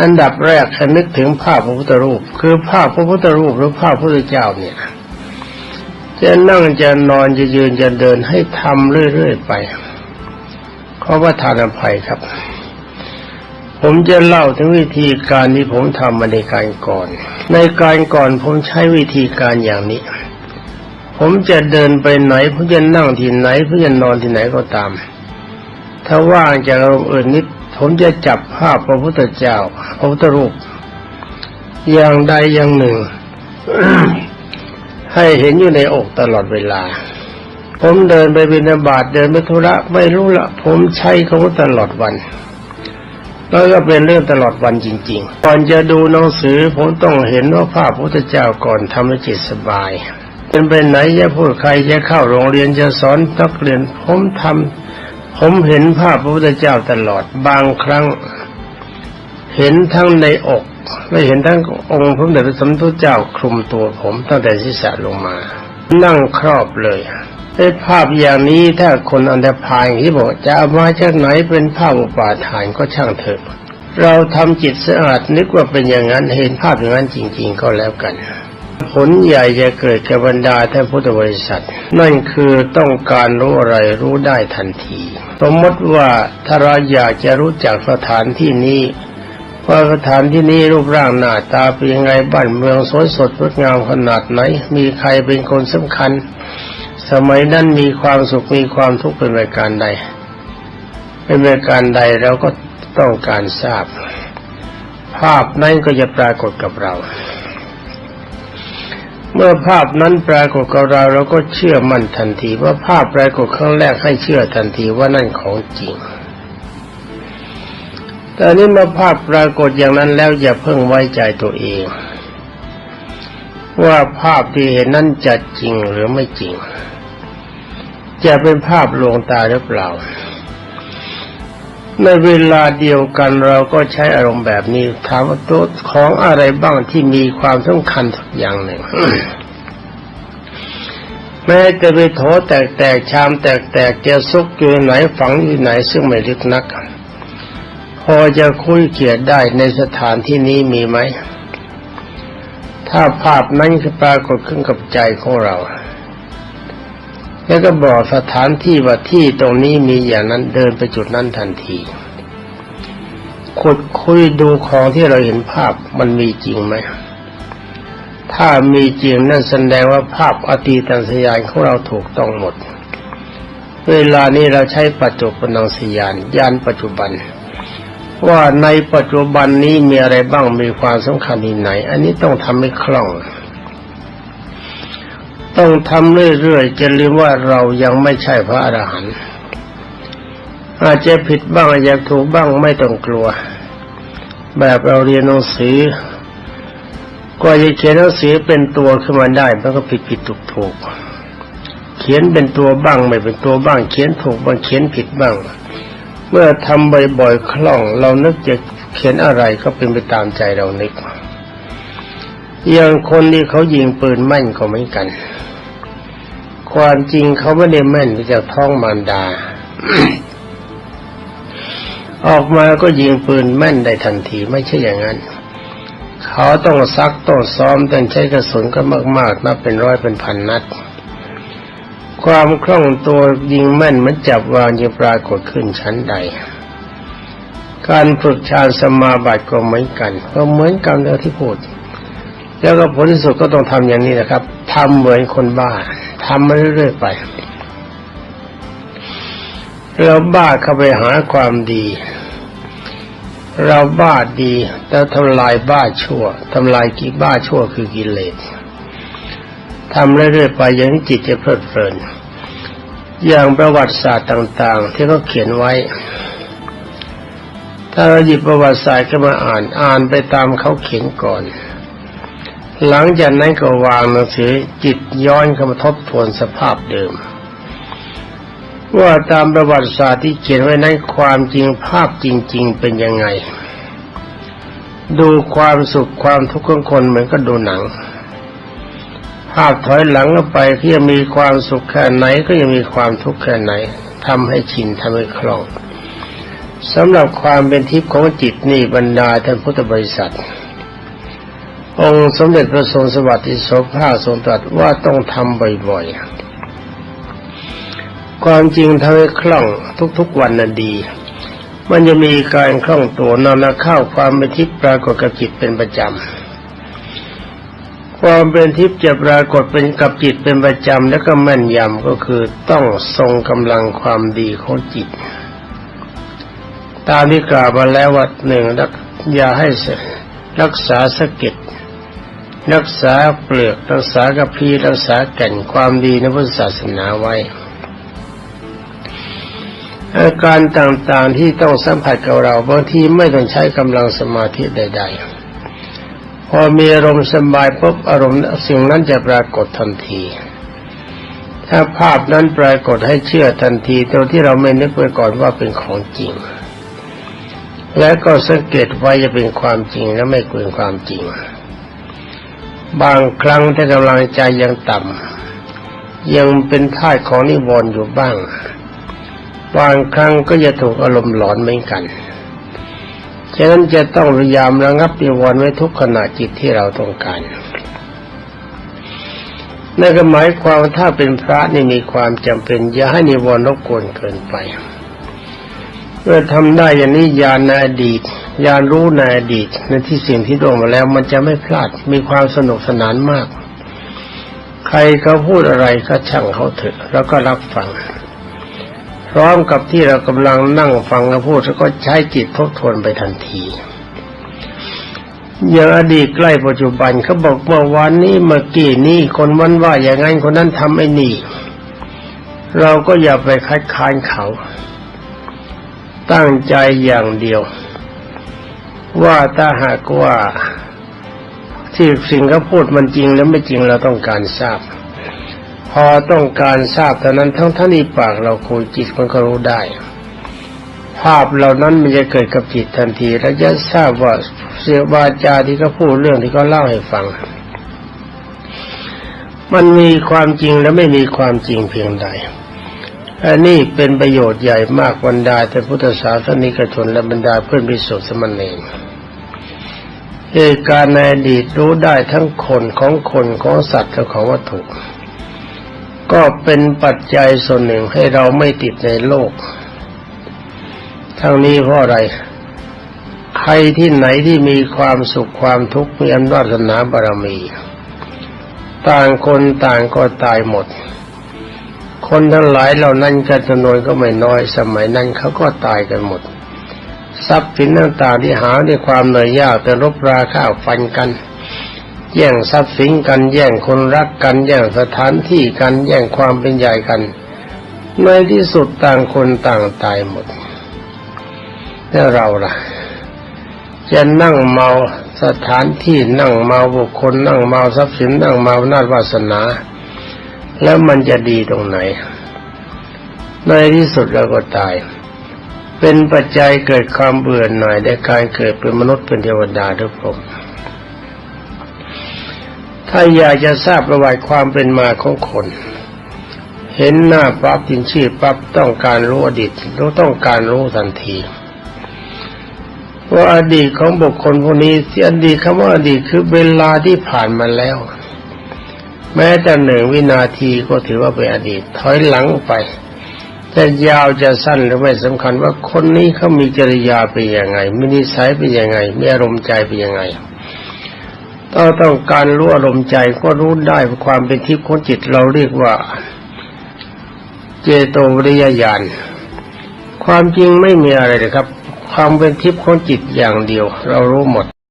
อันดับแรกให้นึกถึงภาพพระพุทธรูป คือภาพพระพุทธรูปหรือภาพพระพุทธเจ้าเนี่ยจะนั่งจะนอนจะยืนจะเดินให้ทำเรื่อยๆไปขอว่าทานอภัยครับ ผมจะเล่าถึงวิธีการที่ผมทำมาในการก่อน ในการก่อนผมใช้วิธีการอย่างนี้ ผมจะเดินไปไหนผมจะนั่งที่ไหนผมจะนอนที่ไหนก็ตาม ถ้าว่างจากอารมณ์อื่นนิด ผมจะจับภาพพระพุทธเจ้า พระพุทธรูป อย่างใดอย่างหนึ่ง ให้เห็นอยู่ในอกตลอดเวลา ผมเดินไปบิณฑบาตเดินไปธุระไม่รู้ละ ผมใช้เขาตลอดวันแล้วก็เป็นเรื่องตลอดวันจริง ๆ ก่อนจะดูหนังสือผมต้องเห็นว่าภาพพระพุทธเจ้าก่อนทำให้จิตสบาย เป็นไปไหนจะพูดใครจะเข้าโรงเรียนจะสอนนักเรียนผมทำ ผมเห็นภาพพระพุทธเจ้าตลอดบางครั้ง เห็นทั้งในอกไม่เห็นทั้งองค์พระเดชพระสมเด็จเจ้าคลุมตัวผมตั้งแต่ศีรษะลงมา นั่งครอบเลยไอ้ภาพอย่างนี้ถ้าคนอันธพาลอย่างที่บอกจะเอามาจากไหนเป็นภาพอุปาทานก็ช่างเถอะ เราทำจิตสะอาดนึกว่าเป็นอย่างนั้นเห็นภาพอย่างนั้นจริง ๆ ก็แล้วกัน ผลใหญ่จะเกิดกับบรรดาท่านพุทธบริษัท นั่นคือต้องการรู้อะไรรู้ได้ทันที สมมติว่าถ้าเราอยากจะรู้จักสถานที่นี้ว่าสถานที่นี้รูปร่างหน้าตาเป็นยังไงบ้านเมืองสวยสดงดงามขนาดไหน มีใครเป็นคนสำคัญ สมัยนั้นมีความสุขมีความทุกข์เป็นรายการใด เป็นรายการใดเราก็ต้องการทราบ ภาพนั้นก็จะปรากฏกับเรา เมื่อภาพนั้นปรากฏกับเราเราก็เชื่อมั่นทันทีว่าภาพปรากฏครั้งแรกให้เชื่อทันทีว่านั่นของจริง แต่นี้เมื่อภาพปรากฏอย่างนั้นแล้วอย่าเพิ่งไว้ใจตัวเอง ว่าภาพที่เห็นนั้นจะจริงหรือไม่จริง จะเป็นภาพลวงตาหรือเปล่า ในเวลาเดียวกันเราก็ใช้อารมณ์แบบนี้ถามว่าตัวของอะไรบ้างที่มีความสำคัญทุกอย่างหนึ่งแม้จะไปโถแตกๆชามแตกๆจะซุกอยู่ไหนฝังอยู่ไหนซึ่งไม่ลึกนัก พอจะคุยเขียดได้ในสถานที่นี้มีไหม ถ้าภาพนั้นคือปรากฏขึ้นกับใจของเรา แล้วก็บอกสถานที่ว่าที่ตรงนี้มีอย่างนั้นเดินไปจุดนั้นทันทีขุดคุยดูของที่เราเห็นภาพมันมีจริงไหม ถ้ามีจริงนั่นแสดงว่าภาพอตีตังสยานของเราถูกต้องหมด เวลานี้เราใช้ปัจจุบันสยานยานปัจจุบัน ว่าในปัจจุบันนี้มีอะไรบ้างมีความสำคัญที่ไหน อันนี้ต้องทำให้คล่อง ต้องทำเรื่อยๆจะลืมว่าเรายังไม่ใช่พระอรหันต์อาจจะผิดบ้างอาจจะถูกบ้างไม่ต้องกลัว แบบเราเรียนหนังสือก็จะเขียนหนังสือเป็นตัวขึ้นมาได้มันก็ผิดผิดถูกถูกเขียนเป็นตัวบ้างไม่เป็นตัวบ้าง เขียนถูกบ้างเขียนผิดบ้าง เมื่อทำบ่อยๆคล่อง เรานึกจะเขียนอะไรก็เป็นไปตามใจเรานึก อย่างคนที่เขายิงปืนแม่นก็เหมือนกัน ความจริงเขาไม่ได้แม่นจากท้องมารดา ออกมาก็ยิงปืนแม่นได้ทันทีไม่ใช่อย่างนั้น เขาต้องซักต้องซ้อมต้องใช้กระสุนก็มากๆนับเป็นร้อยเป็นพันนัด ความคล่องตัวยิงแม่นมือนจับวางยังปรากฏขึ้นชั้นใดการฝึกฌานสมาบัติก็เหมือนกัน ก็เหมือนกันแล้วที่พูด แล้วก็ผลที่สุดก็ต้องทำอย่างนี้นะครับทำเหมือนคนบ้าทำมาเรื่อยๆไปเราบ้าเข้าไปหาความดี เราบ้าดีแต่ทำลายบ้าชั่วทำลายกิบ้าชั่วคือกิเลสทำเรื่อยๆไปอย่างนี้จิตจะเพลิดเพลิน อย่างประวัติศาสตร์ต่าง ๆ ที่เขาเขียนไว้ ถ้าเราหยิบประวัติศาสตร์ขึ้นมาอ่านอ่านไปตามเขาเขียนก่อน หลังจากนั้นก็วางหนังสือจิตย้อนเข้ามาทบทวนสภาพเดิม ว่าตามประวัติศาสตร์ที่เขียนไว้นั้นความจริงภาพจริง ๆ เป็นยังไง ดูความสุขความทุกข์ของคนเหมือนก็ดูหนัง ภาพถอยหลังออกไปที่จะมีความสุขแค่ไหนก็ยังมีความทุกข์แค่ไหนทำให้ชินทำให้คล่องสำหรับความเป็นทิพย์ของจิตนี่บรรดาท่านพุทธบริษัท องค์สมเด็จพระทรงสวัสดิโสภาทรงตรัสว่าต้องทำบ่อยๆ ความจริงทำให้คล่องทุกๆวันน่ะดี มันจะมีการคล่องตัวนำมาเข้าความเป็นทิพย์ปรากฏกับจิตเป็นประจำ ความเป็นทิพย์จะปรากฏเป็นกับจิตเป็นประจำ แล้วก็แม่นยำก็คือต้องทรงกำลังความดีของจิต ตามที่กล่าวมาแล้วว่าหนึ่งรักอย่าให้เสรักษาสะเก็ด รักษาเปลือกรักษากระพี้รักษาแก่นความดีในพุทธศาสนาไว้ อาการต่างๆที่ต้องสัมผัสกับเราบางทีไม่ต้องใช้กำลังสมาธิใด ๆ พอมีอารมณ์สบายปุ๊บอารมณ์สิ่งนั้นจะปรากฏทันที ถ้าภาพนั้นปรากฏให้เชื่อทันทีโดยที่เราไม่นึกไว้ก่อนว่าเป็นของจริง และก็สังเกตไว้จะเป็นความจริงและไม่เกินความจริง บางครั้งถ้ากำลังใจยังต่ำยังเป็นท่าสของนิวรณ์อยู่บ้าง บางครั้งก็จะถูกอารมณ์หลอนเหมือนกันฉะนั้นจะต้องพยายามระงับนิวรณ์ไว้ทุกขณะจิตที่เราต้องการนั่นก็หมายความถ้าเป็นพระนี่มีความจำเป็น อย่าให้นิวรณ์รบกวนเกินไป เมื่อทำได้อย่างนี้ญาณในอดีต ญาณรู้ในอดีตในที่สิ่งที่ล่วงมาแล้ว มันจะไม่พลาดมีความสนุกสนานมาก ใครเขาพูดอะไรก็ช่างเขาเถอะ แล้วก็รับฟัง พร้อมกับที่เรากำลังนั่งฟังเขาพูดแล้วก็ใช้จิตทบทวนไปทันทีอย่างอดีตใกล้ปัจจุบันเขาบอกเมื่อวานนี้เมื่อกี้นี้คนวันว่าอย่างนั้นคนนั้นทำไอ้นี่ เราก็อย่าไปคัดค้านเขา ตั้งใจอย่างเดียว ว่าถ้าหากว่าที่สิ่งเขาพูดมันจริงแล้วไม่จริงเราต้องการทราบ พอต้องการทราบเท่านั้นทั้งท่านี้ปากเราคุยจิตมันก็รู้ได้ ภาพเหล่านั้นมันจะเกิดกับจิตทันทีแล้วจะทราบว่าเสียวาจาที่เขาพูดเรื่องที่เขาเล่าให้ฟัง มันมีความจริงและไม่มีความจริงเพียงใดอันนี้เป็นประโยชน์ใหญ่มากบรรดาแต่พุทธศาสนิกชนและบรรดาเพื่อนพิสุทธิสมณ เหตุการณ์ในอดีตรู้ได้ทั้งคนของคนของสัตว์และของวัตถุ ก็เป็นปัจจัยส่วนหนึ่งให้เราไม่ติดในโลก ทั้งนี้เพราะอะไร ใครที่ไหนที่มีความสุขความทุกข์มีอำนาจนาบารมี ต่างคนต่างก็ตายหมด คนทั้งหลายเหล่านั้นกันจำนวนก็ไม่น้อยสมัยนั้นเขาก็ตายกันหมด ทรัพย์สินต่างๆที่หาด้วยความเหนื่อยยากแต่รบราฆ่าฟันกัน แย่งทรัพย์สินกันแย่งคนรักกันแย่งสถานที่กันแย่งความเป็นใหญ่กัน ในที่สุดต่างคนต่างตายหมดแล้วเราล่ะ จะนั่งเมาสถานที่นั่งเมาบุคคลนั่งเมาทรัพย์สินนั่งเมานาจวาสนา แล้วมันจะดีตรงไหน ในที่สุดเราก็ตาย เป็นปัจจัยเกิดความเบื่อหน่ายในการเกิดเป็นมนุษย์เป็นเทวดาทุกผมถ้าอยากจะทราบประวัติความเป็นมาของคน เห็นหน้าปั๊บยินชื่อปั๊บต้องการรู้อดีตรู้ต้องการรู้ทันทีว่าอดีตของบุคคลพวกนี้ที่อดีตคำว่าอดีตคือเวลาที่ผ่านมาแล้ว แม้แต่หนึ่งวินาทีก็ถือว่าเป็นอดีตถอยหลังไป จะยาวจะสั้นหรือไม่สำคัญว่าคนนี้เขามีจริยาเป็นยังไงมีนิสัยเป็นยังไงมีอารมณ์ใจเป็นยังไงถ้าต้องการรู้อารมณ์ใจก็รู้ได้ความเป็นทิพย์ของจิตเราเรียกว่า เจโตวริยญาณความจริงไม่มีอะไรเลยครับ ความเป็นทิพย์ของจิตอย่างเดียว เรารู้หมด